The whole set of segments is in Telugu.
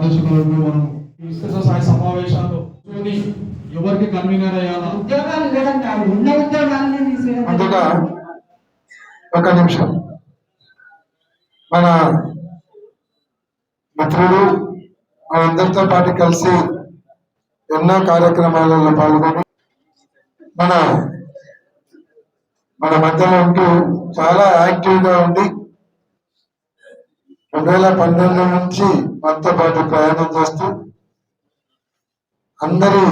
అధ్యక్షులు మనం స్థాయి సమావేశాల్లో ఎవరికి కన్వీనర్ అయ్యాలా? ఉద్యోగాలు ఉన్న ఉద్యోగాలని ఒక నిమిషం. మన మిత్రుడు మనందరితో పాటు కలిసి ఎన్నో కార్యక్రమాలలో పాల్గొని మన మన మధ్యలో ఉంటూ చాలా యాక్టివ్గా ఉండి రెండు వేల పన్నెండు నుంచి మనతో పాటు ప్రయాణం చేస్తూ అందరి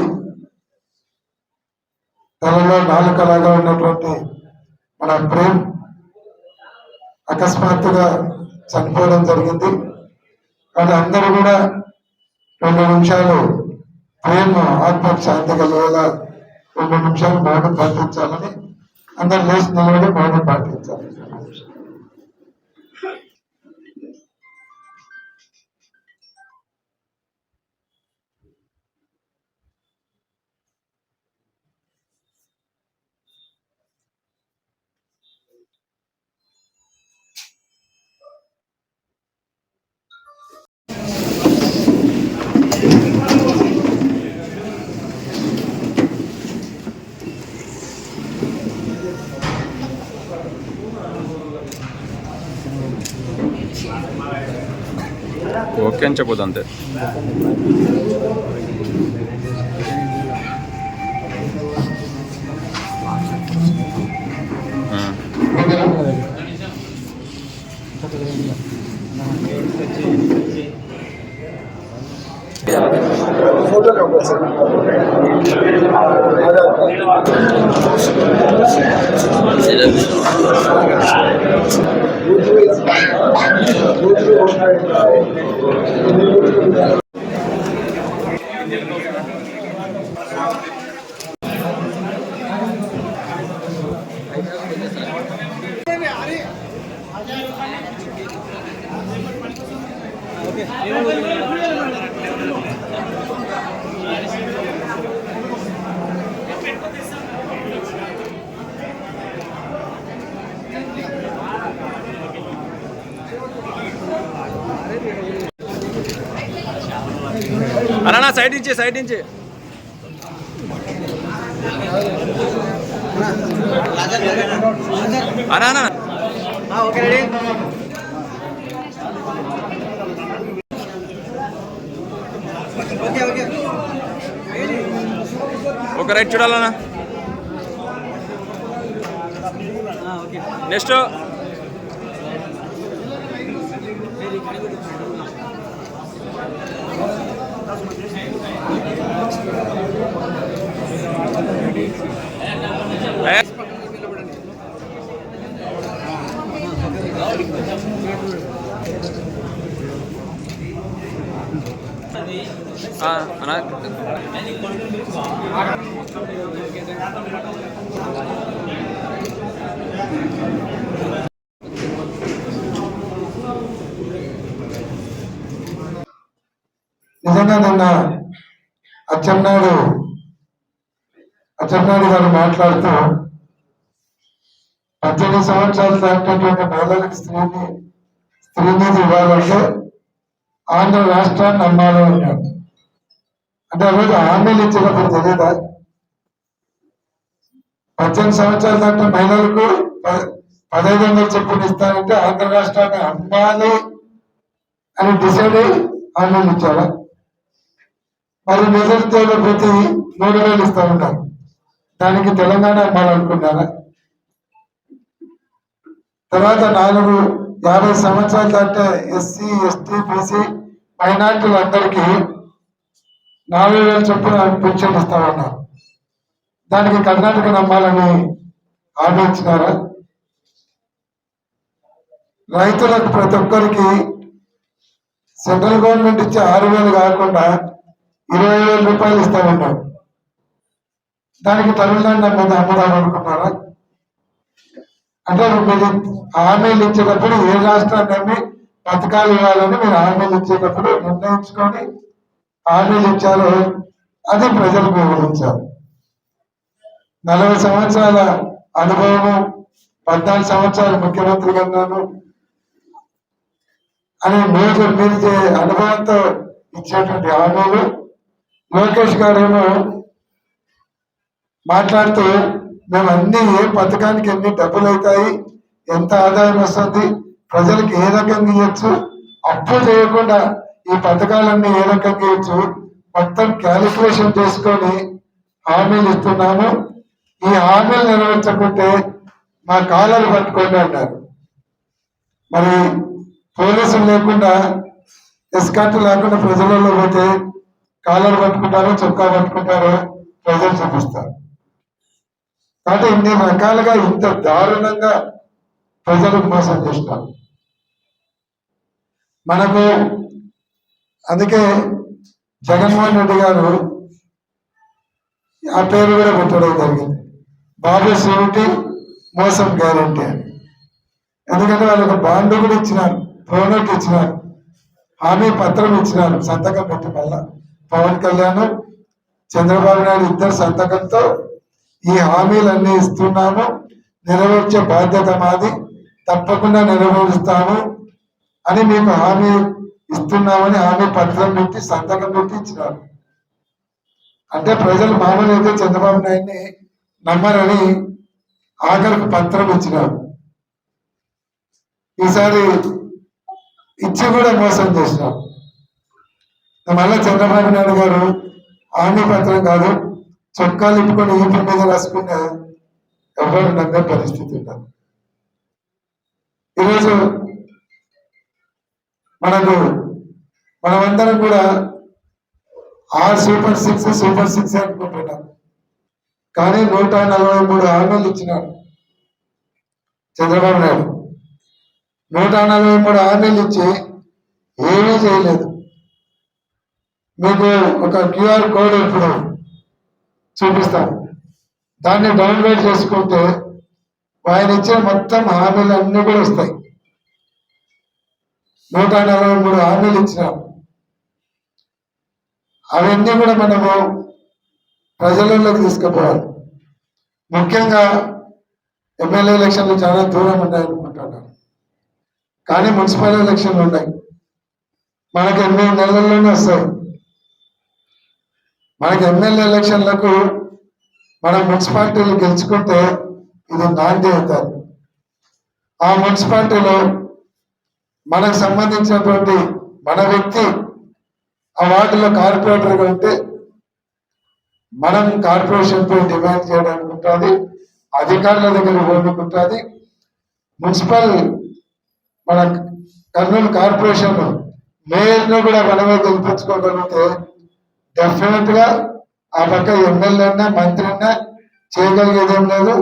తలలో నాలుకలాగా ఉన్నటువంటి మన ప్రేమ్ అకస్మాత్తుగా చనిపోవడం జరిగింది. కానీ అందరూ కూడా రెండు నిమిషాలు ప్రేమ ఆత్మకు శాంతి కలిగేలా రెండు నిమిషాలు మౌనం పాటించాలని అందరు లేచి నిలబడి మౌనం పాటించాలి. ఓకే అని చెప్పదు అంతే ఉమ్. ఓకే. సైడ్ నుంచి సైడ్ నుంచి. ఓకే రెడీ ఓకే ఓకే ఒక రైట్ చూడాలన్నా. నెక్స్ట్. అన్నా. నిజంగా నిన్న అచ్చెన్నాయుడు అచ్చెన్నాయుడు గారు మాట్లాడుతూ పద్దెనిమిది సంవత్సరాలు దాటినటువంటి మహిళలకు స్త్రీని స్త్రీనిధి ఇవ్వాలంటే ఆంధ్ర రాష్ట్రాన్ని నమ్మాలి అన్నాడు అంటే ఆ రోజు హామీలు ఇచ్చినప్పుడు తెలియదా పద్దెనిమిది సంవత్సరాలు దాటిన మహిళలకు పదహైదు వందలు చొప్పున ఇస్తానంటే ఆంధ్ర రాష్ట్రాన్ని అమ్మాలి అని డిసైడ్ అయ్యి హామీలు ఇచ్చారా? మరి నిజంతో ప్రతి మూడు వేలు ఇస్తూ ఉంటారు. దానికి తెలంగాణ అమ్మాలనుకున్నారా తర్వాత నాలుగు యాభై సంవత్సరాల దాటే ఎస్సీ ఎస్టీ బీసీ మైనార్టీలందరికీ నాలుగు వేల చొప్పున పెన్షన్ ఇస్తామన్నారు దానికి కర్ణాటక నమ్మాలని ఆలోచించినారా రైతులకు ప్రతి ఒక్కరికి సెంట్రల్ గవర్నమెంట్ ఇచ్చే ఆరు వేలు కాకుండా ఇరవై వేల రూపాయలు ఇస్తామన్నారు దానికి తమిళనాడు నమ్మది అమ్మదాం అనుకున్నారా? అంటే మీరు హామీలు ఇచ్చేటప్పుడు ఏ రాష్ట్రాన్ని నమ్మి పథకాలు ఇవ్వాలని మీరు హామీలు ఇచ్చేటప్పుడు నిర్ణయించుకొని హామీలు ఇచ్చారు అది ప్రజలకు వివరించారు నలభై సంవత్సరాల అనుభవము పద్నాలుగు సంవత్సరాలు ముఖ్యమంత్రిగా ఉన్నాను అని మీరు మీరు అనుభవంతో ఇచ్చేటువంటి హామీలు లోకేష్ గారేమో మాట్లాడుతూ మేము అన్ని ఏ పథకానికి ఎన్ని డబ్బులు అవుతాయి ఎంత ఆదాయం వస్తుంది ప్రజలకు ఏ రకంగా ఇవ్వచ్చు అప్పు చేయకుండా ఈ పథకాలన్నీ ఏ రకంగా ఇవ్వచ్చు మొత్తం క్యాలిక్యులేషన్ చేసుకొని హామీలు ఇస్తున్నాము. ఈ హామీలు నెరవేర్చకుంటే మా కాలాలు పట్టుకోండి అన్నారు. మరి పోలీసులు లేకుండా ఎస్కాట్ లేకుండా ప్రజలలో పోతే కాలర్ పట్టుకుంటారు చొక్కా పట్టుకుంటారు ప్రజలు చూపిస్తారు. కాబట్టి ఇన్ని రకాలుగా ఇంత దారుణంగా ప్రజలు మోసం చేస్తారు. మనకు అందుకే జగన్మోహన్ రెడ్డి గారు ఆ పేరు కూడా పెట్టడం జరిగింది. బాబు సూరిటీ మోసం గ్యారంటీ అని. ఎందుకంటే వాళ్ళకి బాండ్ కూడా ఇచ్చినారు ప్రోనోట్ ఇచ్చినారు హామీ పత్రం ఇచ్చినారు సంతకం పెట్టి మళ్ళా పవన్ కళ్యాణ్ చంద్రబాబు నాయుడు ఇద్దరు సంతకంతో ఈ హామీలన్నీ ఇస్తున్నాము. నెరవేర్చే బాధ్యత మాది. తప్పకుండా నెరవేరుస్తాము అని మేము హామీ ఇస్తున్నామని హామీ పత్రం పెట్టి సంతకం పెట్టి ఇచ్చినారు. అంటే ప్రజలు మామూలు అయితే చంద్రబాబు నాయుడిని నమ్మరని ఆఖరికి పత్రం ఇచ్చినారు. ఈసారి ఇచ్చి కూడా మోసం చేసినారు. మళ్ళా చంద్రబాబు నాయుడు గారు హామీ పత్రం కాదు చొక్కాలు ఇప్పుకొని ఈపు మీద రాసుకున్న ఎవరు నమ్మే పరిస్థితి ఉండదు. ఈరోజు మనకు మనమందరం కూడా ఆ సూపర్ సిక్స్ సూపర్ సిక్స్ అనుకుంటున్నాం. కానీ నూట నలభై మూడు హామీలు ఇచ్చినాడు చంద్రబాబు నాయుడు. నూట నలభై మూడు హామీలు ఇచ్చి ఏమీ చేయలేదు. మీకు ఒక క్యూఆర్ కోడ్ ఇప్పుడు చూపిస్తాను. దాన్ని డౌన్లోడ్ చేసుకుంటే ఆయన ఇచ్చిన మొత్తం హామీలు అన్ని కూడా వస్తాయి. నూట నలభై మూడు హామీలు ఇచ్చినాం. అవన్నీ కూడా మనము ప్రజలలోకి తీసుకుపోవాలి. ముఖ్యంగా ఎమ్మెల్యే ఎలక్షన్లు చాలా దూరం ఉన్నాయనుకుంటున్నాను కానీ మున్సిపల్ ఎలక్షన్లు ఉన్నాయి. మనకి ఎనిమిది నెలల్లోనే వస్తాయి. మనకి ఎమ్మెల్యే ఎలక్షన్లకు మన మున్సిపాలిటీలు గెలుచుకుంటే ఇది నాంది అవుతారు. ఆ మున్సిపాలిటీలో మనకు సంబంధించినటువంటి మన వ్యక్తి ఆ వార్డులో కార్పొరేటర్గా ఉంటే మనం కార్పొరేషన్పై డిమాండ్ చేయడానికి ఉంటుంది అధికారుల దగ్గర పోనుకుంటుంది మున్సిపల్ మన కర్నూలు కార్పొరేషన్ మేయర్ను కూడా మనమే గెలిపించుకోగలిగితే డెఫినెట్గా ఆ పక్క ఎమ్మెల్యే అన్నా మంత్రి అన్నా చేయగలిగేది ఏం లేదు.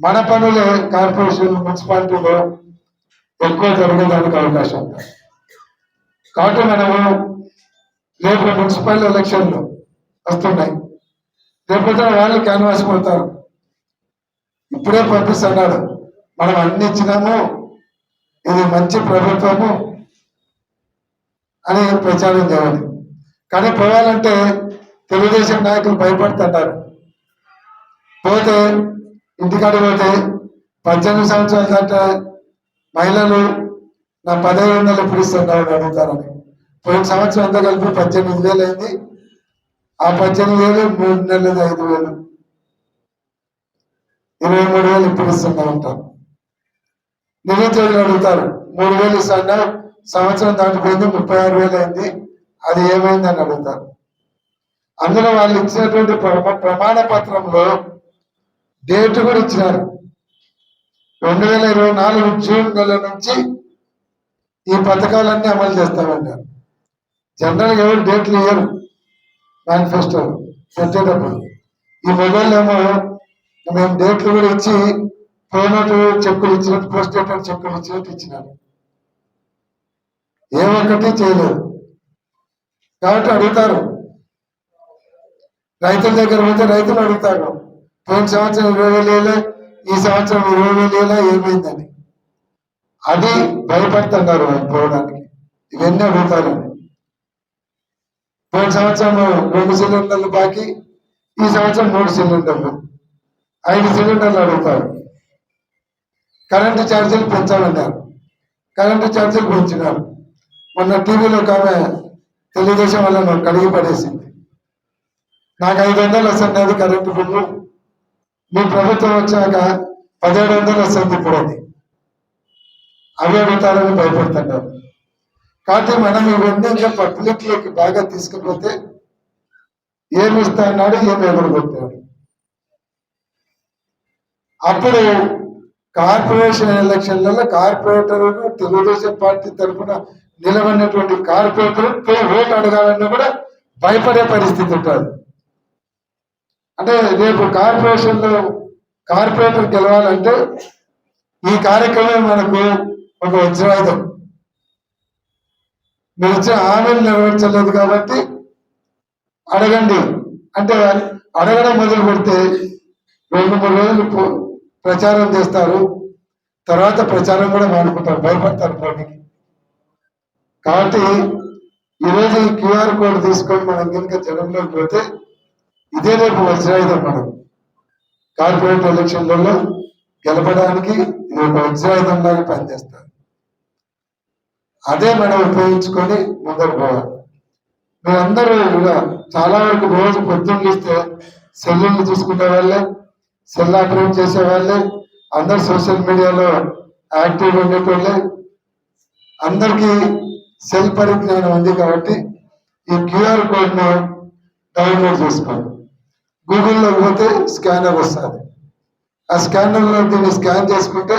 మన పనులే కార్పొరేషన్ మున్సిపాలిటీలో ఎక్కువ జరగడానికి అవకాశం ఉంది. కాబట్టి మనము రేపు మున్సిపల్ ఎలక్షన్లు వస్తున్నాయి. రేపటి వాళ్ళు క్యాన్వాస్ కొడతారు ఇప్పుడే పంపిస్తున్నాడు మనం అన్ని ఇచ్చినాము. ఇది మంచి ప్రభుత్వము అని ప్రచారం చేయాలి. కానీ పోవాలంటే తెలుగుదేశం నాయకులు భయపడుతుంటారు. పోతే ఇంటికాడ పోతే పద్దెనిమిది సంవత్సరాల దాకా మహిళలు నా పదహైదు వందలు ఎప్పుడు ఇస్తున్నారు అడుగుతారని. పోయిన సంవత్సరం అంతా కలిపి పద్దెనిమిది వేలు అయింది. ఆ పద్దెనిమిది వేలు మూడు నెలలు ఐదు వేలు. ఇరవై మూడు వేలు ఇప్పుడు ఇస్తున్నా ఉంటారు. నిరుద్యోగులు అడుగుతారు మూడు వేలు ఇస్తాడా సంవత్సరం దాటిపోయింది ముప్పై ఆరు వేలు అయింది. అది ఏమైందని అడుగుతారు. అందులో వాళ్ళు ఇచ్చినటువంటి ప్రమాణ పత్రంలో డేట్ కూడా ఇచ్చినారు. రెండు వేల ఇరవై నాలుగు జూన్ నెల నుంచి ఈ పథకాలన్నీ అమలు చేస్తామన్నారు జనరల్గా ఎవరు డేట్లు ఇవ్వరు మేనిఫెస్టోలు పెట్టేటప్పుడు. ఈ మొబైల్ ఏమో మేము డేట్లు కూడా ఇచ్చి పోయినట్టు చెక్కులు ఇచ్చినట్టు పోస్ట్ చెక్కులు ఇచ్చినట్టు ఇచ్చినారు. ఏ ఒక్కటి చేయలేదు. కాబట్టి అడుగుతారు. రైతుల దగ్గర పోతే రైతులు అడుగుతారు. పోయిన సంవత్సరం ఇరవై వేలు ఈ సంవత్సరం ఇరవై వేలు ఏమైందని. అది భయపడుతున్నారు పోవడానికి. ఇవన్నీ అడుగుతారు. పోయిన సంవత్సరం రెండు సిలిండర్లు బాకీ ఈ సంవత్సరం మూడు సిలిండర్లు. ఐదు సిలిండర్లు అడుగుతారు. కరెంటు ఛార్జీలు పెంచాలన్నారు. కరెంటు ఛార్జీలు పెంచినారు. మొన్న టీవీలో ఒక ఆమె తెలుగుదేశం వాళ్ళను కడిగి పడేసింది. నాకు ఐదు వందలు వస్తున్నది కరెంటు బిల్లు. మీ ప్రభుత్వం వచ్చాక పదిహేడు వందలు వస్తుంది ఇప్పుడు అది. అవి అడుగుతారని భయపడుతున్నారు. కాబట్టి మనం ఇవన్నీ ఇంకా బాగా తీసుకుపోతే ఏమి ఇస్తా అన్నాడు ఏమి ఎగరగొట్టాడు. అప్పుడు కార్పొరేషన్ ఎలక్షన్లలో కార్పొరేటర్ తెలుగుదేశం పార్టీ తరఫున నిలబడినటువంటి కార్పొరేటర్ పే ఓటు అడగాలన్నా కూడా భయపడే పరిస్థితి ఉంటుంది. అంటే రేపు కార్పొరేషన్లో కార్పొరేటర్ గెలవాలంటే ఈ కార్యక్రమం మనకు ఒక వజ్రాయుధం మీరు ఇచ్చిన హామీలు నెరవేర్చలేదు కాబట్టి అడగండి. అంటే అడగడం మొదలు పెడితే రెండు మూడు రోజులు ప్రచారం చేస్తారు. తర్వాత ప్రచారం కూడా మానుకుంటారు. భయపడతారు పోటీకి. కాబట్టి ఈరోజు ఈ క్యూఆర్ కోడ్ తీసుకొని మనం కనుక జనంలోకి పోతే ఇదే రేపు వజ్రాయుధం మనం. కార్పొరేట్ ఎలక్షన్లలో గెలపడానికి ఇది ఒక వజ్రాయుధం లాగా పనిచేస్తారు అదే మనం ఉపయోగించుకొని ముందరు పోవాలి. మీరందరూ కూడా చాలా వరకు రోజు పొద్దున్నిస్తే సెల్లులు చూసుకునే వాళ్ళే సెల్ ఆపరేట్ చేసే వాళ్ళే అందరు సోషల్ మీడియాలో యాక్టివ్ ఉండేటోళ్ళే. అందరికీ సెల్ పరిజ్ఞానం ఉంది కాబట్టి ఈ క్యూఆర్ కోడ్ను డౌన్లోడ్ చేసుకోండి. గూగుల్లో పోతే స్కానర్ వస్తుంది. ఆ స్కానర్లో దీన్ని స్కాన్ చేసుకుంటే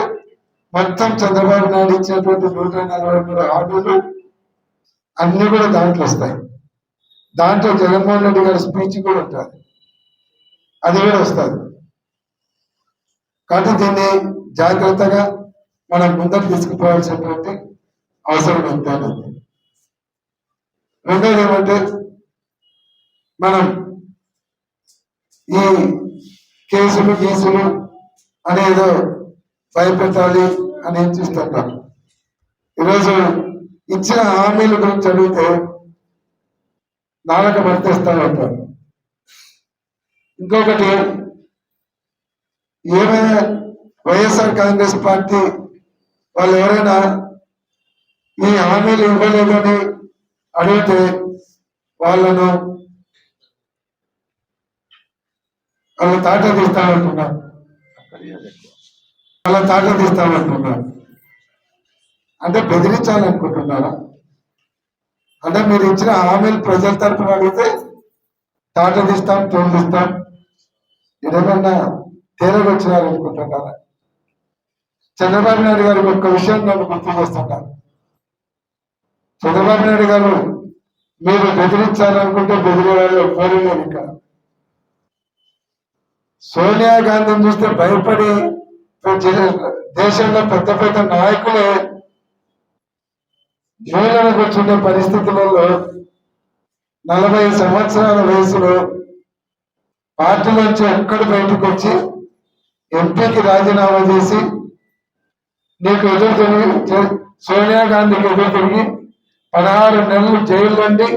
మొత్తం చంద్రబాబు నాయుడు ఇచ్చినటువంటి నూట నలభై మూడు ఆర్డర్లు అన్నీ కూడా దాంట్లో వస్తాయి. దాంట్లో జగన్మోహన్ రెడ్డి గారి స్పీచ్ కూడా ఉంటుంది. అది కూడా వస్తుంది. కాబట్టి దీన్ని జాగ్రత్తగా మనం ముందరు తీసుకుపోవాల్సినటువంటి అవసరం ఎంతైనా ఉంది. రెండోది ఏమంటే మనం ఈ కేసులు కేసులు అనేదో భయపెట్టాలి అని చూస్తుంటాం ఈరోజు ఇచ్చిన హామీల గురించి అడిగితే నాలుక వర్తిస్తానంటారు ఇంకొకటి ఏమైనా వైఎస్ఆర్ కాంగ్రెస్ పార్టీ వాళ్ళు ఎవరైనా ఈ హామీలు ఇవ్వలేదని అడిగితే వాళ్ళను వాళ్ళ తాట తీస్తామంటున్నారు వాళ్ళ తాట తీస్తామంటున్నారు అంటే బెదిరించాలనుకుంటున్నారా? అంటే మీరు ఇచ్చిన హామీలు ప్రజల తరఫున అడిగితే తాట తీస్తాం తోలిస్తాం ఏదైనా తేలగొచ్చినారనుకుంటున్నారా చంద్రబాబు నాయుడు గారికి ఒక్క విషయం నన్ను గుర్తు చేస్తున్నారు చంద్రబాబు నాయుడు గారు మీరు బెదిరించాలనుకుంటే బెదిరేవాళ్ళు పోలేదు ఇక్కడ సోనియా గాంధీని చూస్తే భయపడి దేశంలో పెద్ద పెద్ద నాయకులే మూలన కూర్చుండే పరిస్థితులలో నలభై సంవత్సరాల వయసులో పార్టీలోంచి ఒక్కడు బయటకు వచ్చి ఎంపీకి రాజీనామా చేసి నీకు ఎదురు తిరిగి సోనియా గాంధీకి ఎదురు తిరిగి పదహారు నెలలు జైల్లోండి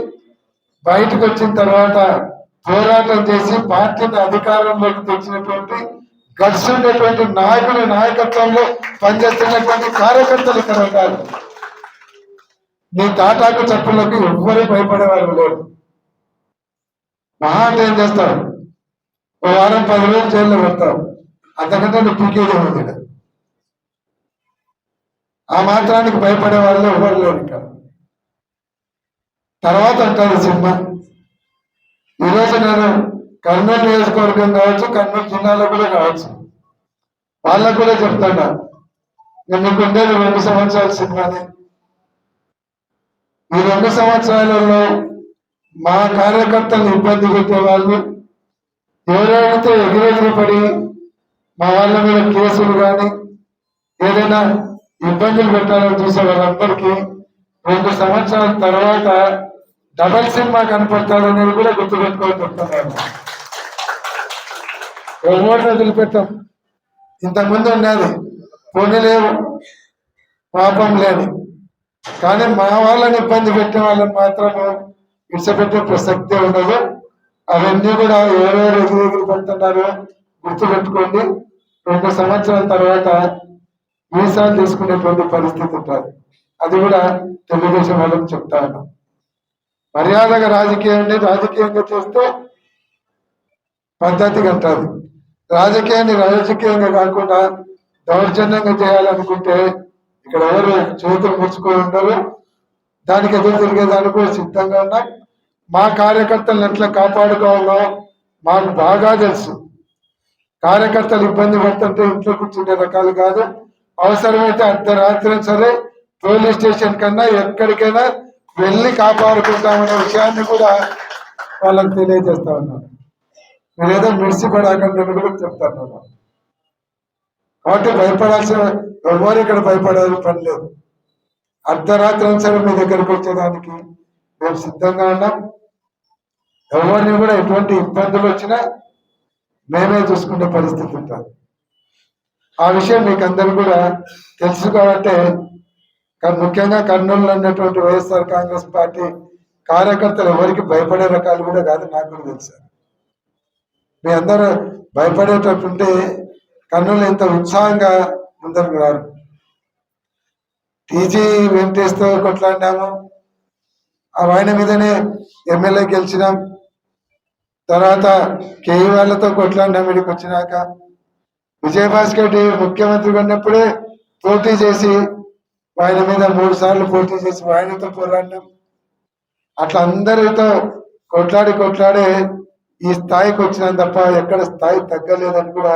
బయటకు వచ్చిన తర్వాత పోరాటం చేసి పార్టీని అధికారంలోకి తెచ్చినటువంటి గట్స్ ఉండేటువంటి నాయకుల నాయకత్వంలో పనిచేస్తున్నటువంటి కార్యకర్తలు ఇక్కడ ఉన్నారు. నీ తాటాకు చెప్పులకు ఎవ్వరూ భయపడేవారు లేరు. మహా అంటే ఏం చేస్తావు ఓ వారం పది రోజులు జైల్లో పెడతావు అంతకంటే నువ్వు పీకేదే ఉంది ఆ మాత్రానికి భయపడే వాళ్ళు ఎవరు లేరు ఇక్కడ. తర్వాత అంటారు సినిమా ఈరోజు నేను కర్నూలు నియోజకవర్గం కావచ్చు కర్నూలు జిల్లాలో కూడా కావచ్చు. వాళ్ళకు కూడా చెప్తాను. నేను ఉండేది రెండు సంవత్సరాల సినిమాని ఈ రెండు సంవత్సరాలలో మా కార్యకర్తలు ఇబ్బంది పెట్టే వాళ్ళు ఎవరైతే ఎగిరెగిరి పడి మా వాళ్ళ మీద కేసులు కానీ ఏదైనా ఇబ్బందులు పెట్టాలని చూసే వాళ్ళందరికీ రెండు సంవత్సరాల తర్వాత డబల్ సినిమా కనపడతారనేది కూడా గుర్తుపెట్టుకోవాలి చెప్తున్నాను ఎవరు వదిలిపెట్టాం. ఇంతకుముందు ఉన్నది పోనీ లేవు పాపం లేదు. కానీ మా వాళ్ళని ఇబ్బంది పెట్టిన వాళ్ళని మాత్రము విడిచిపెట్టే ప్రసక్తే ఉండదు. అవన్నీ కూడా ఎవరెవరు ఎదురు ఎదురు పడుతున్నారో గుర్తు పెట్టుకోండి రెండు సంవత్సరాల తర్వాత వీసాలు తీసుకునేటువంటి పరిస్థితి ఉంటుంది. అది కూడా తెలుగుదేశం వాళ్ళకి చెప్తాను మర్యాదగా రాజకీయాన్ని రాజకీయంగా చేస్తే పద్ధతి అంటారు రాజకీయాన్ని రాజకీయంగా కాకుండా దౌర్జన్యంగా చేయాలనుకుంటే ఇక్కడ ఎవరు చేతులు ముచ్చుకొని ఉండరు. దానికి ఎదురు తిరిగేదానికి కూడా సిద్ధంగా ఉన్నాయి. మా కార్యకర్తలను ఎట్లా కాపాడుకోవాలో మాకు బాగా తెలుసు. కార్యకర్తలు ఇబ్బంది పడుతుంటే ఇంట్లో కూర్చునే రకాలు కాదు. అవసరమైతే అర్ధరాత్రి సరే పోలీస్ స్టేషన్ కన్నా ఎక్కడికైనా వెళ్ళి కాపాడుకుంటామనే విషయాన్ని కూడా వాళ్ళకి తెలియజేస్తా ఉన్నాను. మీరేదో మిడిసిపడాకండి అని కూడా చెప్తాను కాబట్టి భయపడాల్సిన ఎవరు ఇక్కడ భయపడాల్సిన పని లేదు. అర్ధరాత్రి సరే మీ దగ్గరకు వచ్చేదానికి మేము సిద్ధంగా ఉన్నాం. ఎవరిని కూడా ఎటువంటి ఇబ్బందులు వచ్చినా మేమే చూసుకునే పరిస్థితి ఉంటుంది. ఆ విషయం మీకు అందరు కూడా తెలుసు కాబట్టి కానీ ముఖ్యంగా కర్నూలులో ఉన్నటువంటి వైఎస్ఆర్ కాంగ్రెస్ పార్టీ కార్యకర్తలు ఎవరికి భయపడే రకాలు కూడా కాదు నాకు కూడా తెలుసు. మీ అందరూ భయపడేటట్టుంటే కర్నూలు ఇంత ఉత్సాహంగా ముందరకు రారు. టీజీ వెంకటేష్తో కొట్లాడినాము. ఆ ఆయన మీదనే ఎమ్మెల్యే గెలిచినాం. తర్వాత కేఈ వాళ్ళతో కొట్లాడినాం ఇక్కడికి వచ్చినాక. విజయభాస్కర్ రెడ్డి ముఖ్యమంత్రిగా ఉన్నప్పుడే పోటీ చేసి ఆయన మీద మూడు సార్లు పోటీ చేసి ఆయనతో పోరాడినాం. అట్లా అందరితో కొట్లాడి కొట్లాడే ఈ స్థాయికి వచ్చినాం తప్ప ఎక్కడ స్థాయి తగ్గలేదని కూడా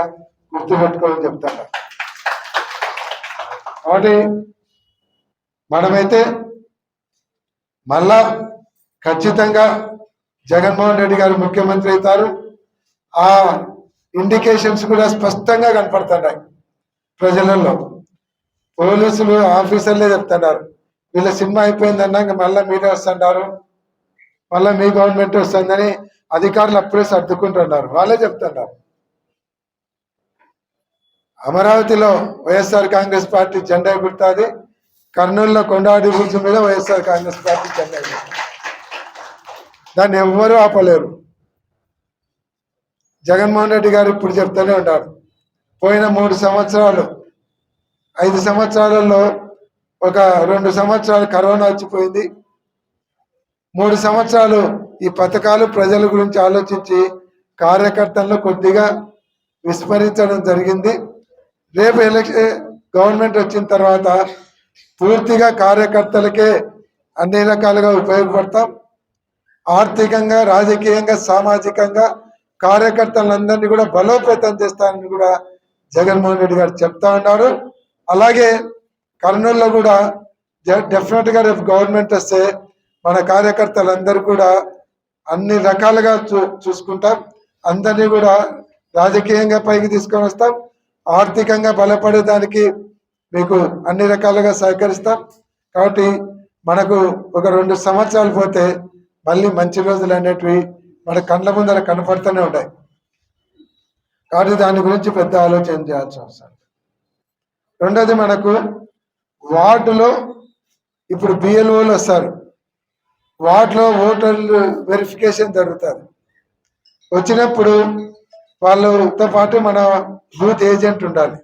గుర్తుపెట్టుకోవాలని చెప్తాను. కాబట్టి మనమైతే మళ్ళా ఖచ్చితంగా జగన్మోహన్ రెడ్డి గారు ముఖ్యమంత్రి అవుతారు. ఆ ఇండికేషన్స్ కూడా స్పష్టంగా కనపడుతున్నాయి ప్రజలలో. పోలీసులు ఆఫీసర్లే చెప్తున్నారు. వీళ్ళ సినిమా అయిపోయిందన్నా ఇంకా మళ్ళీ మీరే వస్తున్నారు మళ్ళీ మీ గవర్నమెంట్ వస్తుందని అధికారులు అప్పుడే సర్దుకుంటున్నారు. వాళ్ళే చెప్తున్నారు. అమరావతిలో వైఎస్ఆర్ కాంగ్రెస్ పార్టీ జెండా ఎగురుతుంది. కర్నూలులో కొండాడి బుర్జు మీద వైఎస్ఆర్ కాంగ్రెస్ పార్టీ జెండా ఎగురుతుంది. దాన్ని ఎవ్వరూ ఆపలేరు. జగన్మోహన్ రెడ్డి గారు ఇప్పుడు చెప్తూనే ఉంటారు. పోయిన మూడు సంవత్సరాలు ఐదు సంవత్సరాలలో ఒక రెండు సంవత్సరాలు కరోనా వచ్చిపోయింది. మూడు సంవత్సరాలు ఈ పథకాలు ప్రజల గురించి ఆలోచించి కార్యకర్తలను కొద్దిగా విస్మరించడం జరిగింది. రేపు ఎలక్షన్ గవర్నమెంట్ వచ్చిన తర్వాత పూర్తిగా కార్యకర్తలకే అన్ని రకాలుగా ఉపయోగపడతాం. ఆర్థికంగా రాజకీయంగా సామాజికంగా కార్యకర్తలందరినీ కూడా బలోపేతం చేస్తానని కూడా జగన్మోహన్ రెడ్డి గారు చెప్తా ఉన్నారు. అలాగే కర్నూలులో కూడా డెఫినెట్గా రేపు గవర్నమెంట్ వస్తే మన కార్యకర్తలందరూ కూడా అన్ని రకాలుగా చూ చూసుకుంటాం. అందరినీ కూడా రాజకీయంగా పైకి తీసుకొని వస్తాం. ఆర్థికంగా బలపడేదానికి మీకు అన్ని రకాలుగా సహకరిస్తాం. కాబట్టి మనకు ఒక రెండు సంవత్సరాలు పోతే మళ్ళీ మంచి రోజులు అనేటివి మన కళ్ళ ముందర కనపడుతూనే ఉంటాయి. కాబట్టి దాని గురించి పెద్ద ఆలోచన చేయాల్సిన అవసరం రెండోది మనకు వార్డులో ఇప్పుడు బిఎల్ఓలు వస్తారు. వార్డులో ఓటర్లు వెరిఫికేషన్ జరుగుతుంది. వచ్చినప్పుడు వాళ్ళతో పాటు మన బూత్ ఏజెంట్ ఉండాలి.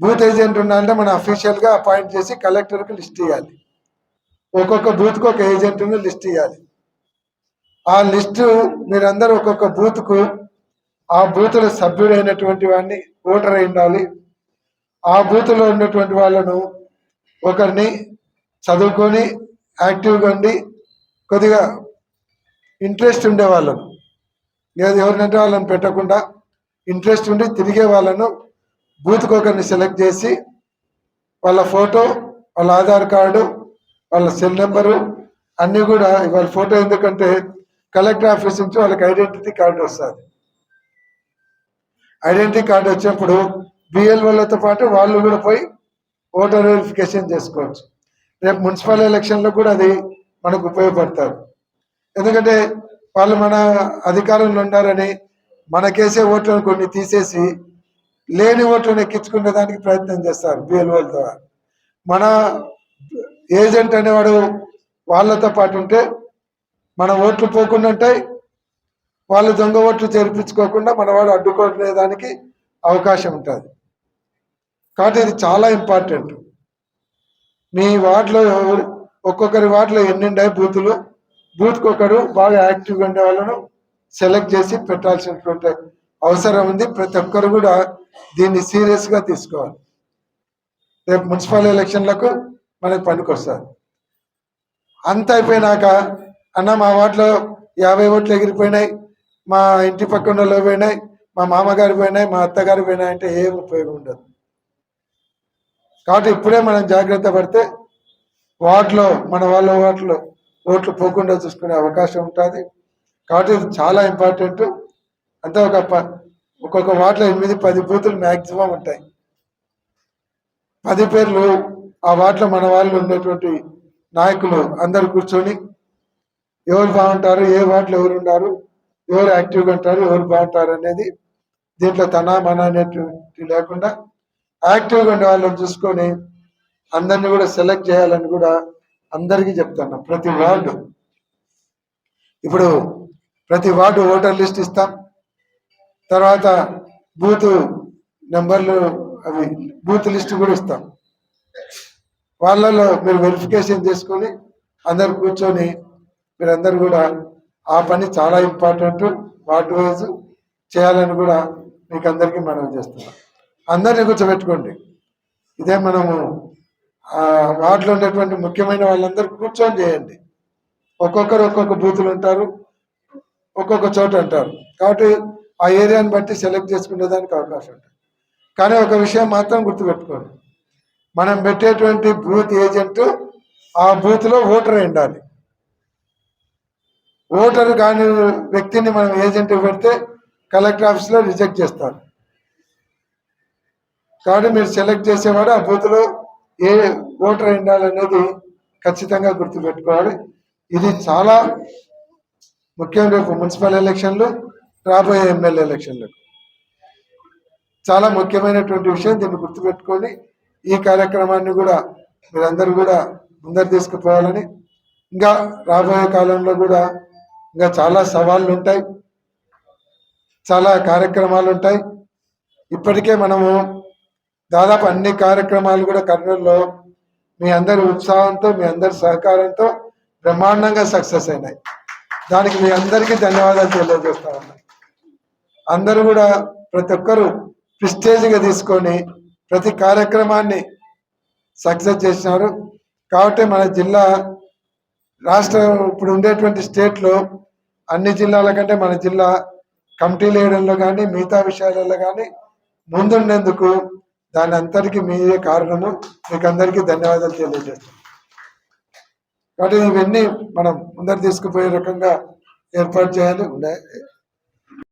బూత్ ఏజెంట్ ఉండాలంటే మన అఫీషియల్గా అపాయింట్ చేసి కలెక్టర్కి లిస్ట్ ఇవ్వాలి ఒక్కొక్క బూత్కి ఒక ఏజెంట్ని లిస్ట్ ఇవ్వాలి ఆ లిస్టు మీరందరూ ఒక్కొక్క బూత్కు ఆ బూత్లో సభ్యుడైనటువంటి వాడిని ఓటర్ అయి ఉండాలి. ఆ బూత్లో ఉన్నటువంటి వాళ్ళను ఒకరిని చదువుకొని యాక్టివ్గా ఉండి కొద్దిగా ఇంట్రెస్ట్ ఉండే వాళ్ళను. లేదు ఎవరినంటే వాళ్ళని పెట్టకుండా ఇంట్రెస్ట్ ఉండి తిరిగే వాళ్ళను బూత్కి ఒకరిని సెలెక్ట్ చేసి వాళ్ళ ఫోటో వాళ్ళ ఆధార్ కార్డు వాళ్ళ సెల్ నెంబరు అన్నీ కూడా వాళ్ళ ఫోటో ఎందుకంటే కలెక్టర్ ఆఫీస్ నుంచి వాళ్ళకి ఐడెంటిటీ కార్డు వస్తుంది. ఐడెంటిటీ కార్డు వచ్చినప్పుడు బిఎల్ఓలతో పాటు వాళ్ళు కూడా పోయి ఓటర్ వెరిఫికేషన్ చేసుకోవచ్చు. రేపు మున్సిపల్ ఎలక్షన్లో కూడా అది మనకు ఉపయోగపడతారు. ఎందుకంటే వాళ్ళు మన అధికారంలో ఉన్నారని మనకేసే ఓట్లను కొన్ని తీసేసి లేని ఓట్లను ఎక్కించుకునే దానికి ప్రయత్నం చేస్తారు బిఎల్ఓల ద్వారా. మన ఏజెంట్ అనేవాడు వాళ్ళతో పాటు ఉంటే మన ఓట్లు పోకుండా ఉంటాయి. వాళ్ళు దొంగ ఓట్లు చేర్పించుకోకుండా మనవాడు అడ్డుకునే దానికి అవకాశం ఉంటుంది. కాబట్టి ఇది చాలా ఇంపార్టెంట్ మీ వార్డులో ఒక్కొక్కరి వార్డులో ఎన్ని ఉన్నాయి బూతులు బూత్కి ఒకరు బాగా యాక్టివ్గా ఉండే వాళ్ళను సెలెక్ట్ చేసి పెట్టాల్సినటువంటి అవసరం ఉంది. ప్రతి ఒక్కరు కూడా దీన్ని సీరియస్గా తీసుకోవాలి. రేపు మున్సిపల్ ఎలక్షన్లకు మనకి పనికొస్తారు అంత అయిపోయినాక అన్న మా వాటిలో యాభై ఓట్లు ఎగిరిపోయినాయి మా ఇంటి పక్కన వాళ్ళు పోయినాయి మా మామగారు పోయినాయి మా అత్తగారు పోయినాయి అంటే ఏం ఉపయోగం ఉండదు. కాబట్టి ఇప్పుడే మనం జాగ్రత్త పడితే వాటిలో మన వాళ్ళ వాటిలో ఓట్లు పోకుండా చూసుకునే అవకాశం ఉంటుంది. కాబట్టి చాలా ఇంపార్టెంట్. అంటే ఒక ప- ఒక్కొక్క వాటిలో ఎనిమిది పది బూతులు మ్యాక్సిమం ఉంటాయి. పది పేర్లు ఆ వాటిలో మన వాళ్ళు ఉండేటువంటి నాయకులు అందరు కూర్చొని ఎవరు బాగుంటారు ఏ వాటిలో ఎవరు ఉన్నారు ఎవరు యాక్టివ్గా ఉంటారు ఎవరు బాగుంటారు అనేది దీంట్లో తన మన అనేటువంటి లేకుండా యాక్టివ్గా ఉండే వాళ్ళని చూసుకొని అందరిని కూడా సెలెక్ట్ చేయాలని కూడా అందరికీ చెప్తాను ప్రతి వార్డు. ఇప్పుడు ప్రతి వార్డు ఓటర్ లిస్ట్ ఇస్తాం. తర్వాత బూత్ నెంబర్లు అవి బూత్ లిస్ట్ కూడా ఇస్తాం. వాళ్ళలో మీరు వెరిఫికేషన్ చేసుకొని అందరు కూర్చొని మీరందరూ కూడా ఆ పని చాలా ఇంపార్టెంట్ వార్డు వైజ్ చేయాలని కూడా మీకు అందరికీ మనం చేస్తున్నాం. అందరినీ కూర్చోబెట్టుకోండి. ఇదే మనము వార్డులో ఉండేటువంటి ముఖ్యమైన వాళ్ళందరూ కూర్చొని చేయండి. ఒక్కొక్కరు ఒక్కొక్క బూతులు ఉంటారు ఒక్కొక్క చోట అంటారు కాబట్టి ఆ ఏరియాని బట్టి సెలెక్ట్ చేసుకునే దానికి అవకాశం ఉంటుంది. కానీ ఒక విషయం మాత్రం గుర్తుపెట్టుకోండి. మనం పెట్టేటువంటి బూత్ ఏజెంట్ ఆ బూత్లో ఓటర్ ఉండాలి. ఓటర్ కాని వ్యక్తిని మనం ఏజెంట్ పెడితే కలెక్టర్ ఆఫీస్లో రిజెక్ట్ చేస్తారు. కాబట్టి మీరు సెలెక్ట్ చేసేవాడు ఆ బూత్లో ఏ ఓటర్ ఉండాలనేది ఖచ్చితంగా గుర్తుపెట్టుకోవాలి. ఇది చాలా ముఖ్యం రేపు మున్సిపల్ ఎలక్షన్లు రాబోయే ఎమ్మెల్యే ఎలక్షన్లు. చాలా ముఖ్యమైనటువంటి విషయం దీన్ని గుర్తుపెట్టుకొని ఈ కార్యక్రమాన్ని కూడా మీరందరూ కూడా ముందరు తీసుకుపోవాలని. ఇంకా రాబోయే కాలంలో కూడా ఇంకా చాలా సవాళ్ళు ఉంటాయి. చాలా కార్యక్రమాలు ఉంటాయి. ఇప్పటికే మనము దాదాపు అన్ని కార్యక్రమాలు కూడా కర్నూలులో మీ అందరి ఉత్సాహంతో మీ అందరి సహకారంతో బ్రహ్మాండంగా సక్సెస్ అయినాయి. దానికి మీ అందరికీ ధన్యవాదాలు తెలియజేస్తా ఉన్నా. అందరూ కూడా ప్రతి ఒక్కరూ ప్రిస్టేజ్గా తీసుకొని ప్రతి కార్యక్రమాన్ని సక్సెస్ చేసినారు. కాబట్టి మన జిల్లా రాష్ట్ర ఇప్పుడు ఉండేటువంటి స్టేట్లో అన్ని జిల్లాల కంటే మన జిల్లా కమిటీలు వేయడంలో కానీ మిగతా విషయాలలో కానీ ముందుండేందుకు దాని అంతటికీ మీరే కారణము. మీకు అందరికీ ధన్యవాదాలు తెలియజేస్తాను. కాబట్టి ఇవన్నీ మనం ముందరు తీసుకుపోయే రకంగా ఏర్పాటు చేయాలి. ఉన్నాయి